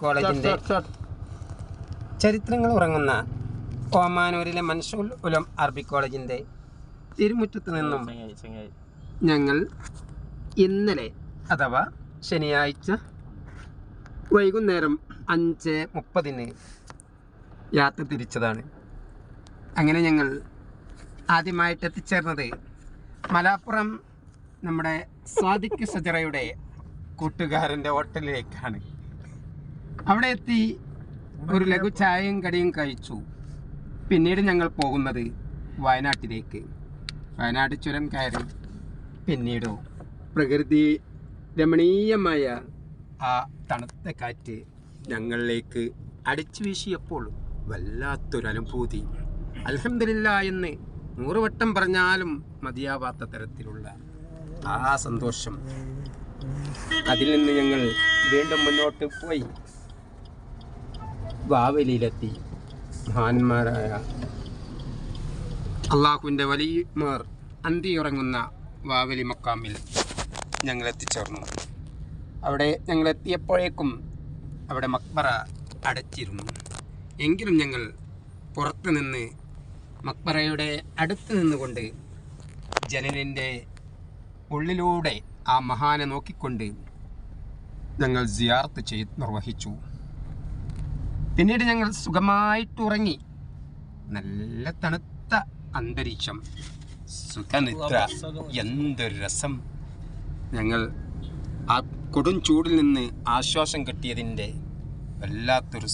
കോളേജിന്റെ ചരിത്രങ്ങൾ ഉറങ്ങുന്ന ഓമാനൂരിലെ മൻഷൂൽ ഉലം അറബി കോളേജിന്റെ തിരുമുറ്റത്ത് നിന്നും ഞങ്ങൾ ഇന്നലെ അഥവാ ശനിയാഴ്ച വൈകുന്നേരം അഞ്ച് മുപ്പതിന് യാത്ര തിരിച്ചതാണ്. അങ്ങനെ ഞങ്ങൾ ആദ്യമായിട്ട് എത്തിച്ചേർന്നത് മലാപ്പുറം നമ്മുടെ സാദിഖ് സജറയുടെ കൂട്ടുകാരന്റെ ഹോട്ടലിലേക്കാണ്. അവിടെ എത്തി ഒരു ലഘു ചായയും കടിയും കഴിച്ചു. പിന്നീട് ഞങ്ങൾ പോകുന്നത് വയനാട്ടിലേക്ക്. വയനാട് ചുരം കയറി പിന്നീടോ പ്രകൃതി രമണീയമായ ആ തണുത്ത കാറ്റ് ഞങ്ങളിലേക്ക് അടിച്ചു വീശിയപ്പോൾ വല്ലാത്തൊരു അനുഭൂതി അലഹമില്ല എന്ന് നൂറുവട്ടം പറഞ്ഞാലും മതിയാവാത്ത തരത്തിലുള്ള ആ സന്തോഷം. അതിൽ നിന്ന് ഞങ്ങൾ വീണ്ടും മുന്നോട്ട് പോയി. വാവലിയിലെത്തി. മഹാന്മാരായ അള്ളാഹുവിന്റെ വലിയമാർ അന്തിയുറങ്ങുന്ന വാവലി മക്കാമിൽ ഞങ്ങൾ എത്തിച്ചേർന്നു അവിടെ ഞങ്ങൾ എത്തിയപ്പോഴേക്കും അവിടെ മക്ബറ അടച്ചിരുന്നു. എങ്കിലും ഞങ്ങൾ പുറത്ത് നിന്ന് മക്ബറയുടെ അടുത്ത് നിന്നുകൊണ്ട് ജനലിന്റെ ഉള്ളിലൂടെ ആ മഹാനെ നോക്കിക്കൊണ്ട് ഞങ്ങൾ സിയാർത്ത് ചെയ്ത് നിർവഹിച്ചു. പിന്നീട് ഞങ്ങൾ സുഖമായിട്ട് ഉറങ്ങി നല്ല തണുത്ത അന്തരീക്ഷം. സുഖനിദ്ര. എന്തൊരു രസം. ഞങ്ങൾ ആ കൊടും ചൂടിൽ നിന്ന് ആശ്വാസം കിട്ടിയതിന്റെ വല്ലാത്തൊരു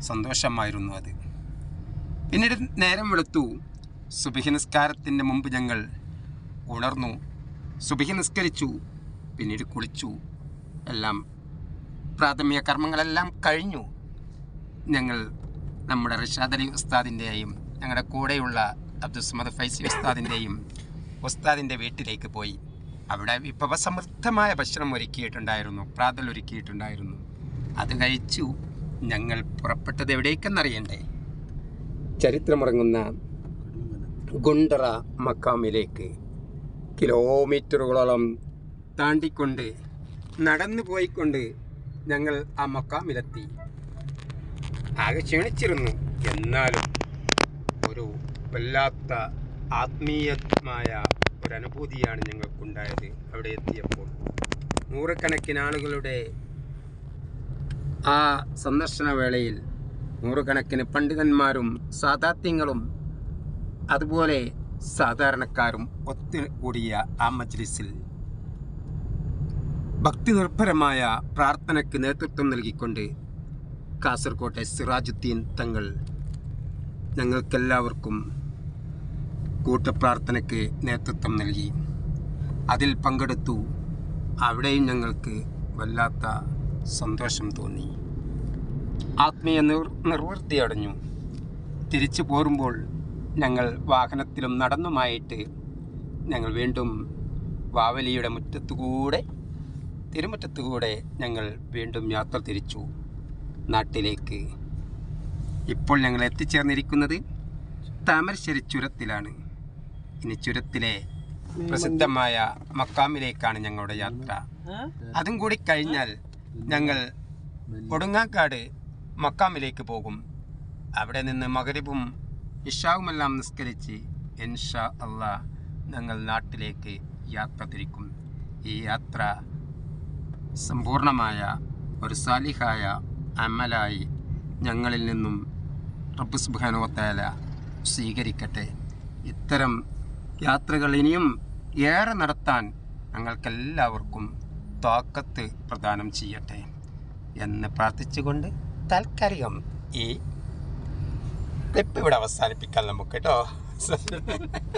സന്തോഷമായിരുന്നു അത്. പിന്നീട് നേരം വെളുത്തു. സുബിഹി നിസ്കാരത്തിന്റെ മുമ്പ് ഞങ്ങൾ ഉണർന്നു. സുബിഹി നിസ്കരിച്ചു. പിന്നീട് കുളിച്ചു. എല്ലാം പ്രാഥമിക കർമ്മങ്ങളെല്ലാം കഴിഞ്ഞു. ഞങ്ങൾ നമ്മുടെ റിഷാദ് അലി ഉസ്താദിന്റെയും ഞങ്ങളുടെ കൂടെയുള്ള അബ്ദുസ്മദ് ഫൈസി ഉസ്താദിന്റെയും ഉസ്താദിന്റെ വീട്ടിലേക്ക് പോയി. അവിടെ വിഭവസമൃദ്ധമായ ഭക്ഷണം ഒരുക്കിയിട്ടുണ്ടായിരുന്നു പ്രാതൽ ഒരുക്കിയിട്ടുണ്ടായിരുന്നു. അത് കഴിച്ചു ഞങ്ങൾ പുറപ്പെട്ടത് എവിടേക്കെന്നറിയണ്ടേ? ചരിത്രമുറങ്ങുന്ന ഗുണ്ടറ മക്കാമിലേക്ക്. കിലോമീറ്ററുകളോളം താണ്ടിക്കൊണ്ട് നടന്നു പോയിക്കൊണ്ട് ഞങ്ങൾ ആ മക്കാമിലെത്തി. ആകെ ക്ഷീണിച്ചിരുന്നു. എന്നാലും ഒരു വല്ലാത്ത ആത്മീയമായ ഒരു അനുഭൂതിയാണ് ഞങ്ങൾക്കുണ്ടായത് അവിടെ എത്തിയപ്പോൾ. നൂറുകണക്കിന് ആളുകളുടെ ആ സന്ദർശന വേളയിൽ നൂറുകണക്കിന് പണ്ഡിതന്മാരും സാധാത്യങ്ങളും അതുപോലെ സാധാരണക്കാരും ഒത്തുകൂടിയ ആ മജ്ലിസിൽ ഭക്തി നിർഭരമായ പ്രാർത്ഥനയ്ക്ക് നേതൃത്വം നൽകിക്കൊണ്ട് കാസർകോട്ടെ സിറാജുദ്ദീൻ തങ്ങൾ ഞങ്ങൾക്കെല്ലാവർക്കും കൂട്ടപ്രാർത്ഥനയ്ക്ക് നേതൃത്വം നൽകി. അതിൽ പങ്കെടുത്തു. അവിടെയും ഞങ്ങൾക്ക് വല്ലാത്ത സന്തോഷം തോന്നി. ആത്മീയ നിർ നിർവൃത്തി അടഞ്ഞു. തിരിച്ചു പോരുമ്പോൾ ഞങ്ങൾ വാഹനത്തിലും നടന്നുമായിട്ട് ഞങ്ങൾ വീണ്ടും വാവലിയുടെ മുറ്റത്തുകൂടെ തിരുമുറ്റത്തുകൂടെ ഞങ്ങൾ വീണ്ടും യാത്ര തിരിച്ചു. നാട്ടിലേക്ക്. ഇപ്പോൾ ഞങ്ങൾ എത്തിച്ചേർന്നിരിക്കുന്നത് താമരശ്ശേരി ചുരത്തിലാണ്. ഇനി ചുരത്തിലെ പ്രസിദ്ധമായ മക്കാമിലേക്കാണ് ഞങ്ങളുടെ യാത്ര. അതും കൂടി കഴിഞ്ഞാൽ ഞങ്ങൾ കൊടുങ്ങാക്കാട് മക്കാമിലേക്ക് പോകും. അവിടെ നിന്ന് മകരിബും ഇഷാവുമെല്ലാം നിസ്കരിച്ച് ഇൻഷാ അള്ളാ ഞങ്ങൾ നാട്ടിലേക്ക് യാത്ര തിരിക്കും. ഈ യാത്ര സമ്പൂർണമായ ഒരു സാലിഹായ അമലായി ഞങ്ങളിൽ നിന്നും റബ്ബ് സുബാനുവത്താല സ്വീകരിക്കട്ടെ. ഇത്തരം യാത്രകൾ ഇനിയും ഏറെ നടത്താൻ ഞങ്ങൾക്കെല്ലാവർക്കും താക്കത്ത് പ്രദാനം ചെയ്യട്ടെ എന്ന് പ്രാർത്ഥിച്ചുകൊണ്ട് താൽക്കാലികം ഈ ക്ലിപ്പ് ഇവിടെ അവസാനിപ്പിക്കാൻ നമുക്ക് കേട്ടോ.